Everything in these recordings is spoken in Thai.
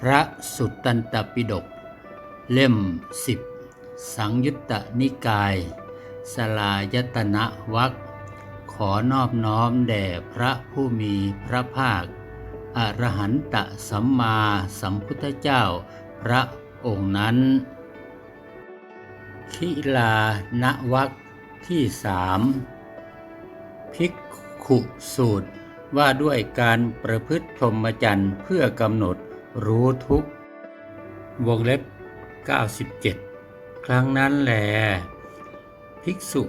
พระสุตตันตปิฎกเล่มสิบสังยุตตนิกาย สลายตนะวักขอนอบน้อมแด่พระผู้มีพระภาค อรหันตสัมมาสัมพุทธเจ้าพระองค์นั้นขิลานวักที่สามภิกขุสูตรว่าด้วยการประพฤติพรหมจรรย์เพื่อกำหนด รู้ทุกวงเล็บ 97 ครั้งนั้นแลภิกษุ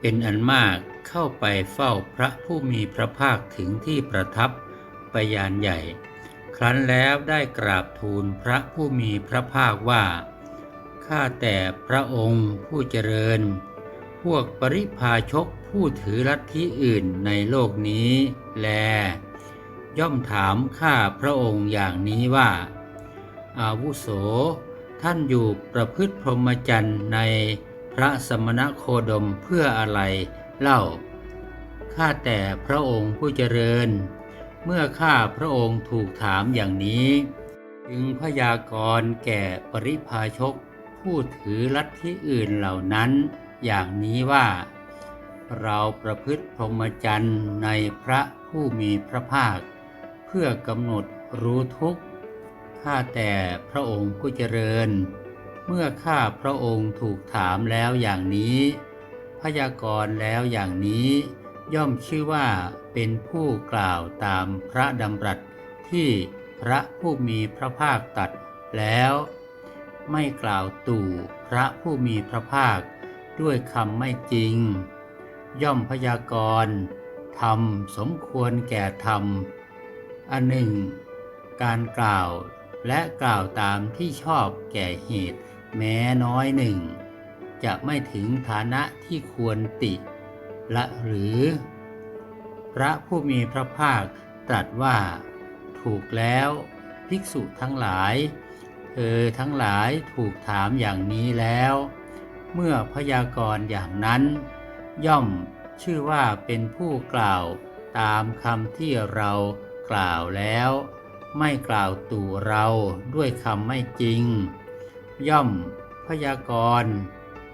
เป็นอันมากเข้าไปเฝ้าพระผู้มีพระภาคถึงที่ประทับไปยานใหญ่ ครั้นแล้วได้กราบทูลพระผู้มีพระภาคว่า ข้าแต่พระองค์ผู้เจริญ พวกปริพาชกผู้ถือลัทธิอื่นในโลกนี้แล ย่อมถามข้าพระองค์อย่างนี้ว่า อาวุโส ท่านอยู่ประพฤติพรหมจรรย์ในพระสมณโคดมเพื่ออะไรเล่า ข้าแต่พระองค์ผู้เจริญ เมื่อข้าพระองค์ถูกถามอย่างนี้ จึงพยากรณ์แก่ปริพาชกผู้ถือลัทธิอื่นเหล่านั้น อย่างนี้ว่า เราประพฤติพรหมจรรย์ในพระผู้มีพระภาค พื่อกำหนดรู้ทุกข์ข้าแต่พระองค์ผู้เจริญ เมื่อข้าพระองค์ถูกถามแล้วอย่างนี้ พยากรณ์แล้วอย่างนี้ ย่อมชื่อว่าเป็นผู้กล่าวตามพระดำรัสที่พระผู้มีพระภาคตัดแล้ว ไม่กล่าวตู่พระผู้มีพระภาคด้วยคำไม่จริง ย่อมพยากรณ์ธรรมสมควรแก่ธรรม อันหนึ่ง การกล่าวและกล่าวตามที่ชอบแก่เหตุ แม้น้อยหนึ่ง จะไม่ถึงฐานะที่ควรติละหรือ พระผู้มีพระภาคตรัสว่า ถูกแล้วภิกษุทั้งหลาย เธอทั้งหลายถูกถามอย่างนี้แล้ว เมื่อพยากรณ์อย่างนั้น ย่อมชื่อว่าเป็นผู้กล่าวตามคำที่เรา กล่าวแล้วไม่กล่าวตู่เราด้วยคำไม่จริง ย่อมพยากรณ์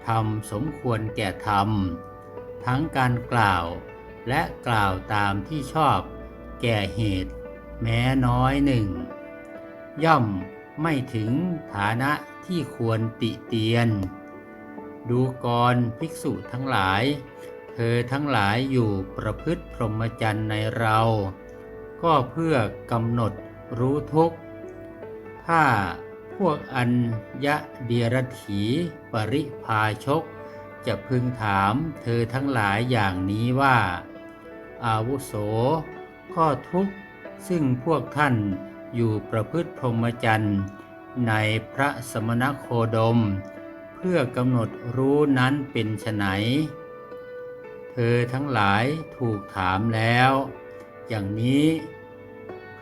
ทำสมควรแก่ธรรม ทั้งการกล่าวและกล่าวตามที่ชอบแก่เหตุแม้น้อยหนึ่ง ย่อมไม่ถึงฐานะที่ควรติเตียน ดูกรภิกษุทั้งหลาย เธอทั้งหลายอยู่ประพฤติพรหมจรรย์ในเรา ก็เพื่อกำหนดรู้ทุกข์ถ้าพวกอัญญะเดียรถีปริพาชก จะพึงถามเธอทั้งหลายอย่างนี้ว่า อาวุโส ข้อทุกข์ ซึ่งพวกท่านอยู่ประพฤติพรหมจรรย์ ในพระสมณโคดม เพื่อกำหนดรู้นั้นเป็นไฉนเธอทั้งหลายถูกถามแล้ว อย่างนี้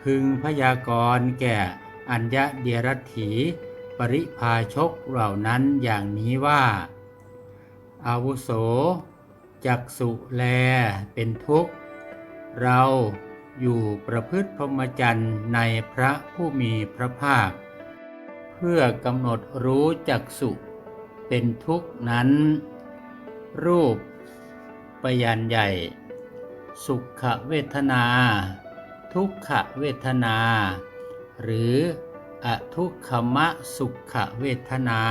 พึงพยากรณ์แก่อัญญะเดียรถีปริพาชกเหล่านั้นอย่างนี้ว่า อาวุโส จักสุแลเป็นทุกข์ เราอยู่ประพฤติพรหมจรรย์ในพระผู้มีพระภาค เพื่อกำหนดรู้จักสุเป็นทุกข์นั้น รูปปยันใหญ่ สุขเวทนา ทุกขเวทนา หรืออทุกขมะสุขเวทนา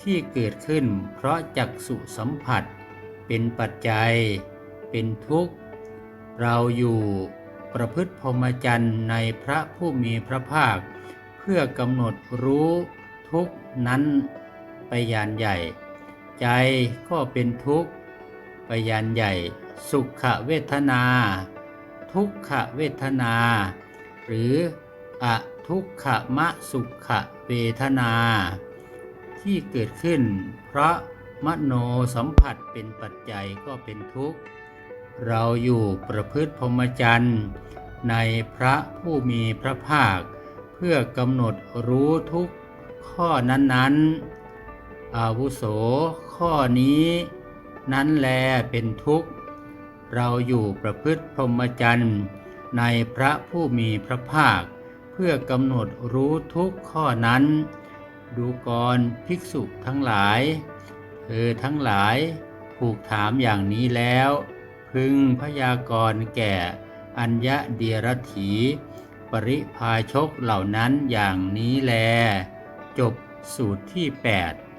ที่เกิดขึ้นเพราะจักสุสัมผัส เป็นปัจจัย เป็นทุกข์ เราอยู่ประพฤติพรหมจรรย์ในพระผู้มีพระภาค เพื่อกำหนดรู้ทุกนั้นไปยานใหญ่ ใจก็เป็นทุกข์ไปยานใหญ่ สุขเวทนา ทุกขเวทนา หรืออทุกขมะสุขเวทนา ที่เกิดขึ้น เพราะมโนสัมผัสเป็นปัจจัยก็เป็นทุกข์ เราอยู่ประพฤติพรหมจรรย์ในพระผู้มีพระภาค เพื่อกำหนดรู้ทุกข้อนั้นๆ อาวุโสข้อนี้ นั้นแลเป็นทุกข์ เราอยู่ประพฤติพรหมจรรย์ในพระผู้มีพระภาค เพื่อกำหนดรู้ทุกข้อนั้น ดูกรภิกษุทั้งหลาย เธอทั้งหลายถูกถามอย่างนี้แล้ว พึงพยากรณ์แก่อัญญเดียรถีปริพาชกเหล่านั้นอย่างนี้แล จบสูตรที่ 8